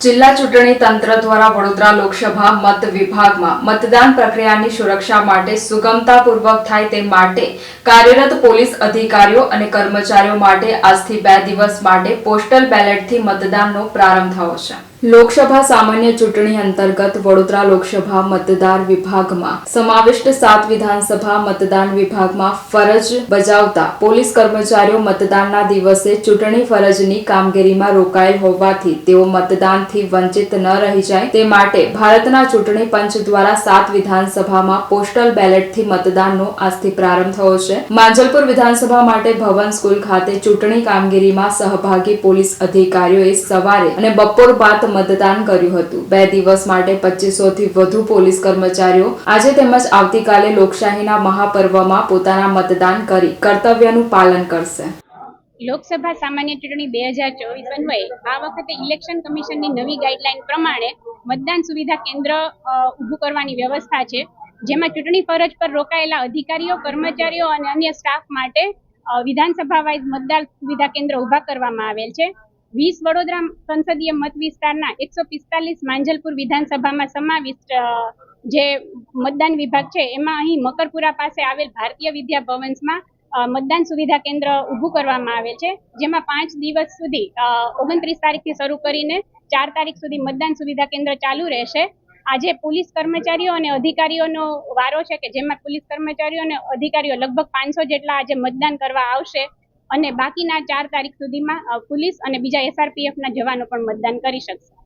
જિલ્લા ચૂંટણી તંત્ર દ્વારા વડોદરા લોકસભા મત વિભાગમાં મતદાન પ્રક્રિયાની સુરક્ષા માટે સુગમતાપૂર્વક થાય તે માટે કાર્યરત પોલીસ અધિકારીઓ અને કર્મચારીઓ માટે આજથી બે દિવસ માટે પોસ્ટલ બેલેટથી મતદાનનો પ્રારંભ થયો છે. લોકસભા સામાન્ય ચૂંટણી અંતર્ગત વડોદરા લોકસભા મતદાર વિભાગમાં સમાવિષ્ટ સાત વિધાનસભા મતદાન વિભાગમાં ફરજ બજાવતા પોલીસ કર્મચારીઓ મતદાનના દિવસે ચૂંટણી ફરજની કામગીરીમાં રોકાયેલ હોવાથી તેઓ મતદાનથી વંચિત ન રહી જાય તે માટે ભારતના ચૂંટણી પંચ દ્વારા સાત વિધાનસભામાં પોસ્ટલ બેલેટથી મતદાનનો આજથી પ્રારંભ થયો છે. માંજલપુર વિધાનસભા માટે ભવન સ્કૂલ ખાતે ચૂંટણી કામગીરીમાં સહભાગી પોલીસ અધિકારીઓએ સવારે અને બપોર બાદ મતદાન કર્યું હતું. બે દિવસ માટે પચીસો થી વધુ પોલીસ કર્મચારીઓ આજે તેમજ આવતીકાલે લોકશાહીના મહાપર્વમાં પોતાના મતદાન કરી કર્તવ્યનું પાલન કરશે. લોકસભા સામાન્ય ચૂંટણી બે હજાર ચોવીસ અન્વયે આ વખતે ઇલેક્શન કમિશનની નવી ગાઈડલાઈન પ્રમાણે મતદાન સુવિધા કેન્દ્ર ઊભું કરવાની વ્યવસ્થા છે. જેમાં ચૂંટણી ફરજ પર રોકાયેલા અધિકારીઓ, કર્મચારીઓ અને અન્ય સ્ટાફ માટે વિધાનસભા વાઇઝ મતદાન સુવિધા કેન્દ્ર ઊભા કરવામાં આવેલ છે. વીસ વડોદરા સંસદીય મત વિસ્તારના એકસો પિસ્તાલીસ માંજલપુર વિધાનસભામાં સમાવિષ્ટ જે મતદાન વિભાગ છે, એમાં અહીં મકરપુરા પાસે આવેલ ભારતીય વિદ્યા ભવન્સમાં મતદાન સુવિધા કેન્દ્ર ઊભું કરવામાં આવેલ છે, જેમાં પાંચ દિવસ સુધી ઓગણત્રીસ તારીખથી શરૂ કરીને ચાર તારીખ સુધી મતદાન સુવિધા કેન્દ્ર ચાલુ રહેશે. આજે પોલીસ કર્મચારીઓ અને અધિકારીઓનો વારો છે કે જેમાં પોલીસ કર્મચારીઓ અને અધિકારીઓ લગભગ પાંચસો જેટલા આજે મતદાન કરવા આવશે. અને બાકીના ચાર તારીખ સુધીમાં પોલીસ અને બીજા એસઆરપીએફના જવાનો પણ મતદાન કરી શકશે.